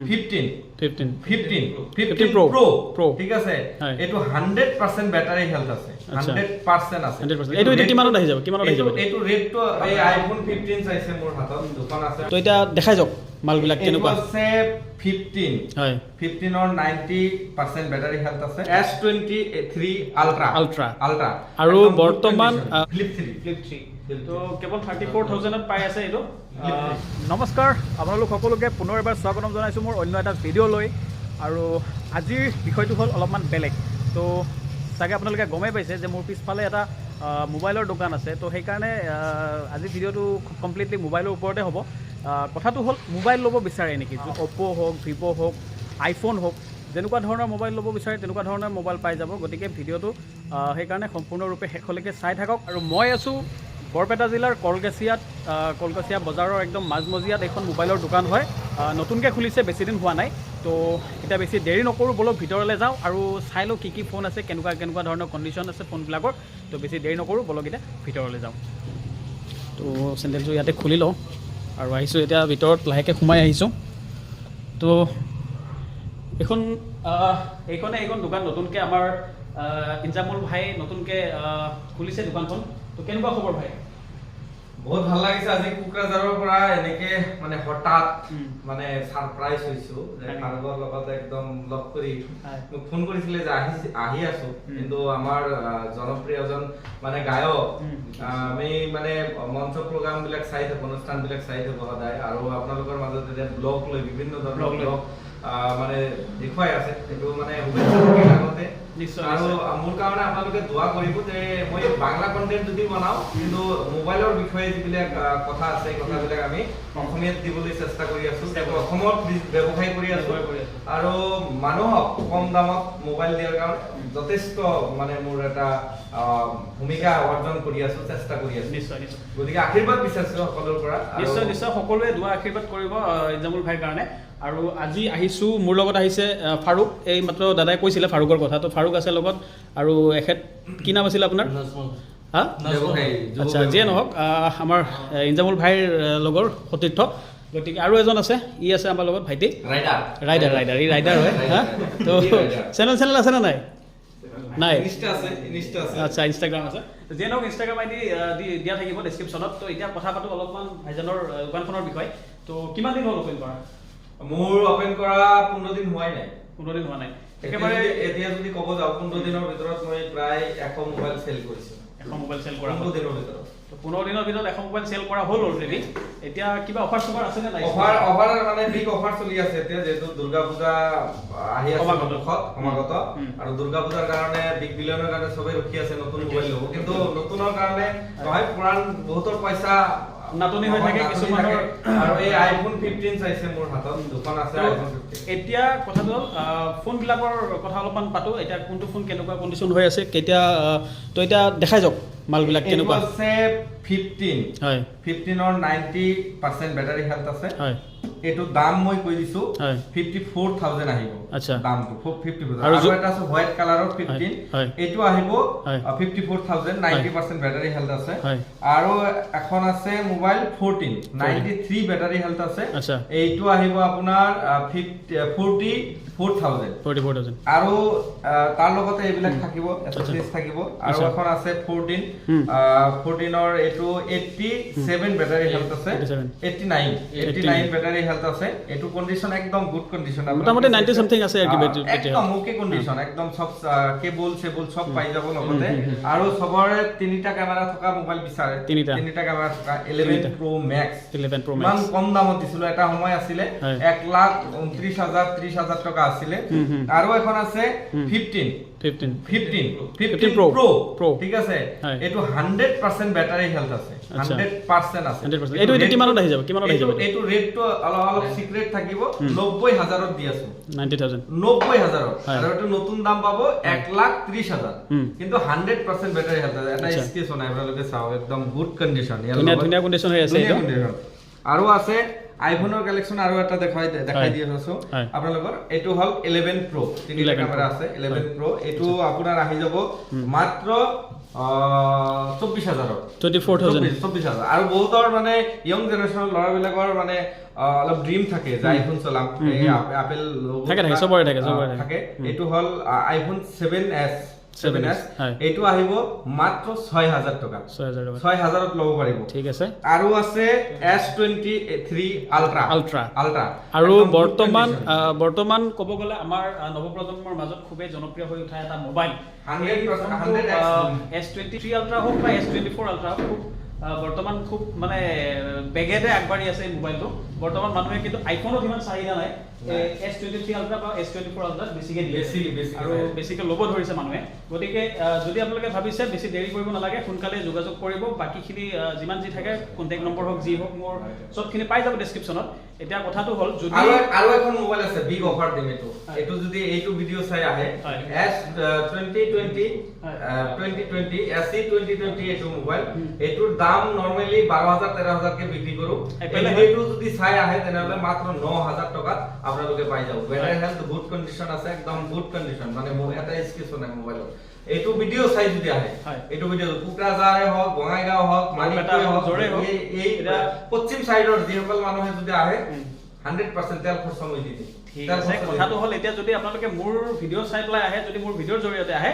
ঠিক আছে। এইটো হেল্থ আচ্ছা। আছে। এইটো এতিয়া কিমানত আহি যাব? কিমানত আহি যাব এইটো- এইটো ৰেটটো এই আইফোন ফিফটিন চাইছে মোৰ হাতত দুখন আছে। তো এতিয়া দেখাই যাওক মালবিলাক কেনেকুৱা। আছে ফিফটিন হয়। ফিফটিনৰ নাইনটি পাৰ্চেণ্ট বেটাৰী হেল্থ আছে। S twenty three ultra Ultra। Ultra আৰু বৰ্তমান, ফ্লিপ থ্ৰী ফ্লিপ থ্ৰী তো কেৱল থাৰ্টি ফ'ৰ থাউজেণ্ডত পাই আছে এইটো। আহ, নমস্কাৰ আপোনালোক সকলোকে পুনৰ এবাৰ স্বাগতম জনাইছোঁ মোৰ অন্য এটা ভিডিঅ' লৈ। আৰু আজিৰ বিষয়টো হ'ল অলপমান বেলেগ। তো চাগে আপোনালোকে গমেই পাইছে যে মোৰ পিছফালে এটা মোবাইলৰ দোকান আছে। তো সেইকাৰণে আজিৰ ভিডিঅ'টো কমপ্লিটলি মোবাইলৰ ওপৰতে হ'ব। কথাটো হ'ল মোবাইল ল'ব বিচাৰে নেকি? অ'প্প' হওক ভিভ' হওক আইফোন হওক যেনেকুৱা ধৰণৰ মোবাইল ল'ব বিচাৰে তেনেকুৱা ধৰণৰ মোবাইল পাই যাব। গতিকে ভিডিঅ'টো সেইকাৰণে সম্পূৰ্ণৰূপে শেষলৈকে চাই থাকক। আৰু মই আছোঁ বৰপেটা জিলাৰ কলগেছিয়াত কলগেছিয়া বজাৰৰ একদম মাজমজিয়াত এখন মোবাইলৰ দোকান হয়। নতুনকৈ খুলিছে বেছিদিন হোৱা নাই। তো এতিয়া বেছি দেৰি নকৰোঁ বলক ভিতৰলৈ যাওঁ আৰু চাই লওঁ কি কি ফোন আছে কেনেকুৱা কেনেকুৱা ধৰণৰ কণ্ডিশ্যন আছে ফোনবিলাকৰ। তো বেছি দেৰি নকৰোঁ বলক এতিয়া ভিতৰলৈ যাওঁ। তো চেণ্ডেলযোৰ ইয়াতে খুলি লওঁ আৰু আহিছোঁ এতিয়া ভিতৰত লাহেকৈ সোমাই আহিছোঁ। তো এইখন এইখনে এইখন দোকান নতুনকৈ আমাৰ ইনজামুল ভাই নতুনকৈ খুলিছে দোকানখন। তো কেনেকুৱা খবৰ ভাই? বহুত ভালো লাগিছে। আজি কোকৰাঝাৰৰ পৰা এনেকে মানে হঠাৎ মানে ছাৰপ্ৰাইজ হৈছো যে হয়। লগত একদম লগ কৰি মোক ফোন কৰিছিলে যে আহি আহি আছো। কিন্তু আমাৰ আহ, জনপ্ৰিয় মানে গায়ক। আমি মানে মঞ্চ প্ৰগ্ৰাম বিলাক চাই থাকো অনুষ্ঠান বিলাক চাই থাকো সদায়। আৰু আপোনালোকৰ মাজত এতিয়া ব্লগ লৈ বিভিন্ন ধৰণৰ ব্লগ মানে দেখুৱাই আছে সেইটো মানে শুভেচ্ছা আগতে। আৰু মোৰ কাৰণে আপোনালোকে দোৱা কৰিব যে মই বাংলা কণ্টেণ্ট যদি বনাওঁ কিন্তু মোবাইলৰ বিষয়ে যিবিলাক কথা আছে এই কথাবিলাক আমি অসমীয়াত দিবলৈ চেষ্টা কৰি আছো। অসমত ব্যৱসায় কৰি আছো। কৰি আছো। আৰু মানুহক কম দামত মোবাইল দিয়াৰ কাৰণে যথেষ্ট মানে মোৰ এটা ভূমিকা অৰ্জন কৰি আছো চেষ্টা কৰি আছো। নিশ্চয় নিশ্চয়। গতিকে আশীৰ্বাদ বিচাৰিছো সকলোৰ পৰা। নিশ্চয় নিশ্চয়। সকলোৱে দোৱা আশীৰ্বাদ কৰিব আহ, ইনজামুল ভাইৰ কাৰণে। আৰু আজি আহিছোঁ মোৰ লগত আহিছে ফাৰুক। এই মাত্ৰ দাদাই কৈছিলে ফাৰুকৰ কথা। তো ফাৰুক আছে লগত। আৰু এখেত কি নাম আছিলে আপোনাৰ? হা? আচ্ছা যিয়ে নহওক আমাৰ আহ, ইনজামুল ভাইৰ লগৰ সতীৰ্থ। গতিকে আৰু এজন আছে ই আছে আমাৰ লগত ভাইটি। ৰাইডাৰ। ৰাইডাৰ ই ৰাইডাৰ হয় হা? তো চেনেল চেনেল আছে নে নাই? নাই। আচ্ছা ইনষ্টাগ্ৰাম আছে। যিয়ে নহওক ইনষ্টাগ্ৰাম আই ডি দিয়া থাকিব ডেছক্ৰিপশ্যনত তো এতিয়া কথা পাতোঁ অলপমান ভাইজানৰ দোকানখনৰ বিষয়ে। তো কিমান দিন হ'ল অপেন কৰা? মোৰ অপেন কৰা পোন্ধৰ দিন হোৱাই নাই। পোন্ধৰ দিন হোৱা নাই। একেবাৰে এতিয়া যদি ক'ব যাওঁ পোন্ধৰ দিনৰ ভিতৰত মই প্ৰায় এশ মোবাইল চেল কৰিছো। এশ মোবাইল চেল কৰা পোন্ধৰ হ'ল। দিনৰ ভিতৰত। পোন্ধৰ দিনৰ ভিতৰত এশ মোবাইল চেল কৰা হ'ল অলৰেডি এতিয়া কিবা অফাৰ চফাৰ আছে নে নাই? অফাৰ অফাৰ মানে বিগ অফাৰ চলি আছে এতিয়া যিহেতু দুৰ্গা পূজা আহি আছে সমাগত। আৰু দুৰ্গা পূজাৰ কাৰণে বিগ বিলিয়নৰ কাৰণে চবেই ৰখি আছে নতুন মোবাইল ল'ব। কিন্তু নতুনৰ কাৰণে নহয় পুৰাণ বহুতৰ পইচা নাটনি হৈ থাকে কিছুমানৰ। আৰু এই আইফোন ফিফটিন চাইছে মোৰ হাতত দুখন আছে আইফোন ফিফটিন। এতিয়া কথাটো ফোনবিলাকৰ কথা অলপমান পাতো এতিয়া কোনটো ফোন কেনেকুৱা কণ্ডিশ্যন হৈ আছে কেতিয়া তো এতিয়া দেখাই যাওক মালবিলাক বিলাক কেনেকুৱা। ফিফটিন হয়। ফিফটিনৰ নাইনটি পাৰ্চেণ্ট বেটাৰী হেল্থ আছে। হয়। এইটো দাম মই কৈ দিছো ফিফটি ফ'ৰ থাউজেণ্ড আহিব আচ্ছা। দামটো ফিফটি ফ'ৰ আৰু আৰু এটা আছে হোৱাইট কালাৰৰ ফিফটিন এইটো আহিব fifty four thousand ninety percent battery health আছে। আৰু এখন আছে mobile fourteen ninety three battery health আছে। আচ্ছা। এইটো আহিব আপোনাৰ fifty forty four thousand forty four thousand আৰু তাৰ লগতে এইবিলাক থাকিব থাকিব। আৰু আচ্ছা। এখন আছে ফ'ৰটিন। ফ'ৰটিনৰ এইটো এইটটি ছেভেন বেটাৰী হেল্থ আছে। 87 eighty nine eighty nine battery health আছে। এইটো কণ্ডিশ্যন একদম গুড কণ্ডিশ্যন মোটামুটি 90 something আছে আৰু কি battery- battery একদম অ'কে কণ্ডিশ্যন একদম চব কেবল চেবল চব পাই যাব লগতে। আৰু চবৰে তিনিটা কেমেৰা থকা মোবাইল বিচাৰে। তিনিটা। তিনিটা কেমেৰা থকা ইলেভেন তিনিটা। প্ৰ' মেক্স ইলেভেন প্ৰ' ইমান কম দামত দিছিলো এটা সময় আছিলে। হয়। এক লাখ ঊনত্ৰিশ হাজাৰ ত্ৰিশ হাজাৰ টকা আছিলে। আৰু এখন আছে হুম। Fifteen fifteen fifteen 15 fifteen Pro, ঠিক আছে। এইটো হাণ্ড্ৰেড পাৰ্চেণ্ট বেটাৰী আছে আচ্ছা। হাণ্ড্ৰেড আছে। এইটো এতিয়া কিমানত আহি যাব? কিমানত আহি যাব এইটো- এইটো? এইটো ৰেটটো অলপ অলপ চিক্ৰেট থাকিব। নব্বৈ হাজাৰত দি আছো। Ninety thousand. নব্বৈ হাজাৰত। আৰু এইটো নতুন দাম পাব এক লাখ ত্ৰিশ হাজাৰ। কিন্তু হাণ্ড্ৰেড পাৰ্চেণ্ট বেটাৰী হেল্থ এটা আচ্ছা। স্কেচ নাই আপোনালোকে চাওক একদম গুড কণ্ডিশ্যন ধুনীয়া ধুনীয়া কণ্ডিশ্যন হৈ আছে আৰু আছে আইফোনৰ কালেকশ্যন আৰু এটা দেখাই দেখাই হয়। দি আছো আপোনালোকৰ এইটো হ'ল ইলেভেন প্ৰ' তিনিটা 11 কেমেৰা আছে ইলেভেন হয়। প্ৰ' এইটো আপোনাৰ আহি যাব মাত্ৰ চৌব্বিছ হাজাৰত টুৱেণ্টি ফ'ৰ থাউজেণ্ড চৌব্বিছ হাজাৰ। আৰু বহুতৰ মানে য়ং জেনেৰেশ্যনৰ ল'ৰাবিলাকৰ মানে অলপ ড্ৰিম থাকে যে আইফোন চলাম। আপেল থাকে, থাকে, চবৰে থাকে, চবৰে। থাকে। এইটো হ'ল iPhone seven S seven S এইটো আহিব মাত্ৰ ছয় হাজাৰ টকা। ছয় হাজাৰ ছয় হাজাৰত ল'ব পাৰিব। ঠিক আছে। আৰু আছে S twenty three ultra ultra ultra আৰু বৰ্তমান বৰ্তমান ক'ব গ'লে আমাৰ নৱপ্ৰজন্মৰ মাজত খুবেই জনপ্ৰিয় হৈ উঠা এটা mobile 100% 100x S twenty three ultra হওক বা এছ টুৱেণ্টি ফ'ৰ আল্ট্ৰা হওক বৰ্তমান খুব মানে বেগেৰে আগবাঢ়ি আছে এই মোবাইলটো বৰ্তমান মানুহে কিন্তু আইফোনত ইমান চাহিদা নাই। এছ টুৱেণ্টি থ্ৰী আল্ট্ৰা বা এছ টুৱেণ্টি ফ'ৰ আল্ট্ৰাত বেছিকৈ দিয়ে। আৰু বেছিকৈ ল'ব ধৰিছে মানুহে। গতিকে যদি আপোনালোকে ভাবিছে বেছি দেৰি কৰিব নালাগে সোনকালে যোগাযোগ কৰিব। বাকীখিনি যিমান যি থাকে কণ্টেক্ট নম্বৰ হওক যি হওক মোৰ চবখিনি পাই যাব ডেছক্ৰিপশ্যনত এতিয়া কথাটো হ'ল যদি আৰু আৰু এখন মোবাইল আছে বিগ অফাৰ দিম এইটো। এইটো যদি এইটো ভিডিঅ' চাই আহে এছ টুৱেণ্টি টুৱেণ্টি এইটো মোবাইল এইটোৰ দাম নৰ্মেলি বাৰ হাজাৰ তেৰ বিক্ৰী কৰো। এইটো যদি চাই আহে তেনেহ'লে মাত্ৰ ন টকাত আপোনালোকে পাই যাব। বেটাৰী হেল্থ গুড কণ্ডিশ্যন আছে একদম গুড কণ্ডিশ্যন মানে এটা স্কেচো নাই মোবাইলত এইটো ভিডিঅ' চাই যদি আহে এইটো ভিডিঅ' কোকৰাঝাৰে হওক বঙাইগাঁও হওক এই- পশ্চিম চাইডৰ যিসকল মানুহে যদি আহে। হাণ্ড্ৰেড পাৰ্চেণ্ট তেল খৰচ মই দি দিম। ঠিক আছে কথাটো হ'ল এতিয়া যদি আপোনালোকে মোৰ ভিডিঅ' চাই পেলাই আহে যদি মোৰ ভিডিঅ'ৰ জৰিয়তে আহে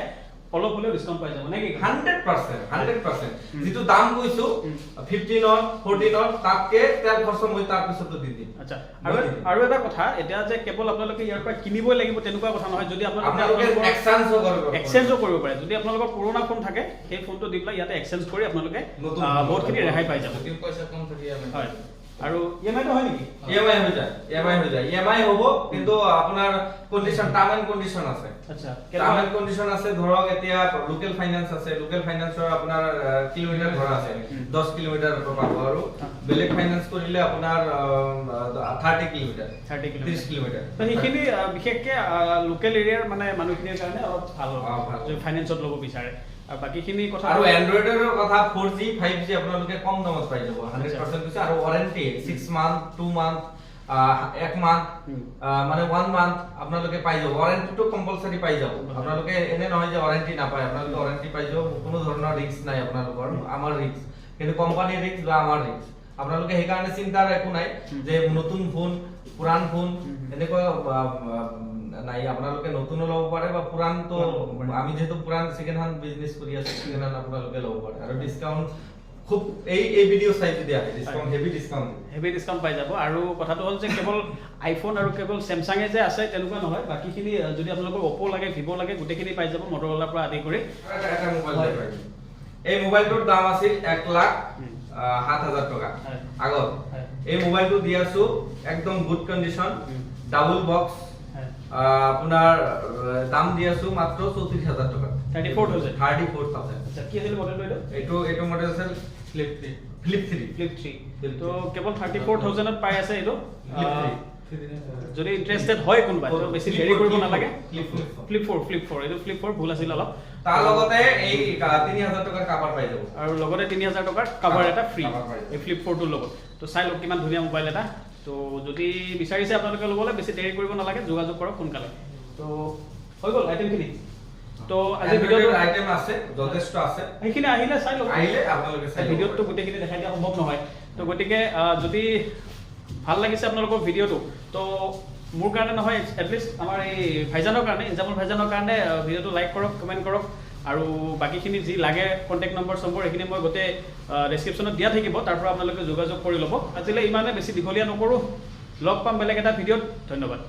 অলপ হ'লেও ডিছকাউণ্ট পাই যাব। নে কি? Hundred percent hundred percent. উম। যিটো দাম কৈছো উম। ফিফটিনত ফৰ্টিনত তাতকে তেল খৰচ মই তাৰ পিছতো দি দিম। আচ্ছা আৰু। আৰু এটা কথা এতিয়া যে কেৱল আপোনালোকে ইয়াৰ পৰা কিনিবই লাগিব তেনেকুৱা কথা নহয়। যদি আপোনালোকে আপোনালোকে এক্সচেঞ্জো কৰিব পাৰিব। এক্সচেঞ্জো কৰিব পাৰে। যদি আপোনালোকৰ পুৰণা ফোন থাকে সেই ফোনটো দি পেলাই ইয়াতে এক্সচেঞ্জ কৰি আপোনালোকে বহুতখিনি ৰেহাই পাই যাব। পইচা কম থাকে হয়। আৰু ই এম আইটো হয় নেকি? ইএমআই হৈ যায় ইএমআই হৈ যায়। ইএমআই হ'ব কিন্তু আপোনাৰ কণ্ডিশ্যন টাৰ্ম এণ্ড কণ্ডিশ্যন আছে। আচ্ছা টাৰ্ম এণ্ড কণ্ডিশ্যন আছে ধৰক এতিয়া লোকেল ফাইনেন্স আছে লোকেল ফাইনেন্সৰ আপোনাৰ কিলোমিটাৰ ধৰা আছে। উম। দহ কিলোমিটাৰ পাব আৰু। বেলেগ ফাইনেন্স কৰিলে আপোনাৰ থাৰ্টি কিলোমিটাৰ ত্ৰিশ কিলোমিটাৰ কিলোমিটাৰ তো সেইখিনি বিশেষকে লোকেল এৰিয়াৰ মানে মানুহখিনিৰ কাৰণে অলপ ভাল। হ'ব। ফাইনেন্সত ল'ব বিচাৰে। আৰু বাকীখিনি কথা আৰু এণ্ড্ৰইডৰ কথা ফ'ৰ জি ফাইভ জি আপোনালোকে কম দামত পাই যাব। হাণ্ড্ৰেড আচ্ছা। পাৰ্চেণ্ট কৈছে আৰু warranty six month two month এক মান্থ মানে ওৱান মান্থ আপোনালোকে পাই যাব। ৱাৰেণ্টিটো কম্পালচাৰি পাই যাব। আপোনালোকে এনে নহয় যে ৱাৰেণ্টি নাপায়। আপোনালোকে ৱাৰেণ্টি পাই যাব। কোনো ধৰণৰ ৰিস্ক নাই আপোনালোকৰ আমাৰ ৰিস্ক কিন্তু কোম্পানীৰ ৰিস্ক বা আমাৰ ৰিস্ক আপোনালোকে সেইকাৰণে চিন্তাৰ একো নাই যে নতুন ফোন পুৰাণ ফোন। এনেকুৱা নাই আপোনালোকে নতুনো ল'ব পাৰে বা পুৰাণ ল'ব আমি যিহেতু পুৰাণ ছেকেণ্ড হেণ্ড বিজনেছ কৰি আছো ছেকেণ্ড হেণ্ড আপোনালোকে ল'ব পাৰে। আৰু ডিছকাউণ্ট খুব এই এই ভিডিঅ' চাই যদি আহে discount heavy discount heavy discount পাই যাব। আৰু কথাটো হ'ল যে কেৱল আইফোন আৰু কেৱল চেমচাঙে যে আছে তেনেকুৱা নহয়। বাকীখিনি যদি আপোনালোকৰ অপ' লাগে ভিভ' লাগে গোটেইখিনি পাই যাব মটৰৱালাৰ পৰা আদি কৰি। এটা এটা মোবাইল। এই মোবাইলটোৰ দাম আছিল এক লাখ সাত হাজাৰ টকা। আগত। এই মোবাইলটো দি আছো একদম গুড কণ্ডিশ্যন। ডাবল বক্স হয়। আপোনাৰ আ, দাম দি আছো মাত্ৰ চৌত্ৰিশ হাজাৰ টকা। 34,000 থাৰ্টি ফ'ৰ থাউজেণ্ড আচ্ছা কি আছিল মডেলটো এইটো? এইটো এইটো মডেল আছিল flip three flip three flip Flip তো কেৱল থাৰ্টি ফ'ৰ থাউজেণ্ডত পাই আছে এইটো। যদি ইণ্টাৰেষ্টেড হয় কোনোবা তো বেছি Flip দেৰি four, কৰিব নালাগে। four, flip four। Flip four flip four এইটো ফ্লিপ ফ'ৰ ভুল আছিল অলপ। তাৰ লগতে এই তিনি হাজাৰ টকাৰ কাভাৰ পাই যাব। আৰু লগতে তিনি হাজাৰ টকাৰ কাভাৰ এটা ফ্ৰী। এই ফ্লিপ ফ'ৰটোৰ লগত। তো চাই লওক কিমান ধুনীয়া মোবাইল এটা। তো যদি বিচাৰিছে আপোনালোকে ল'বলৈ বেছি দেৰি কৰিব নালাগে যোগাযোগ কৰক সোনকালে। তো হৈ গ'ল আইটেমখিনি তো আজি ভিডিঅ'টো আইটেম আছে যথেষ্ট আছে। সেইখিনি আহিলে চাই ল'ব। আহিলে আপোনালোকে চাই ভিডিঅ'টো গোটেইখিনি দেখাই দিয়া সম্ভৱ নহয়। তো গতিকে যদি ভালো লাগিছে আপোনালোকৰ ভিডিঅ'টো তো মোৰ কাৰণে নহয় এটলিষ্ট আমাৰ এই ভাইজানৰ কাৰণে ইনজামুল ভাইজানৰ কাৰণে ভিডিঅ'টো লাইক কৰক কমেণ্ট কৰক। আৰু বাকীখিনি যি লাগে কণ্টেক্ট নম্বৰ চম্বৰ সেইখিনি মই গোটেই ডেছক্ৰিপশ্যনত দিয়া থাকিব তাৰ পৰা আপোনালোকে যোগাযোগ কৰি ল'ব। আজিলৈ ইমানে বেছি দীঘলীয়া নকৰোঁ। লগ পাম বেলেগ এটা ভিডিঅ'ত। ধন্যবাদ।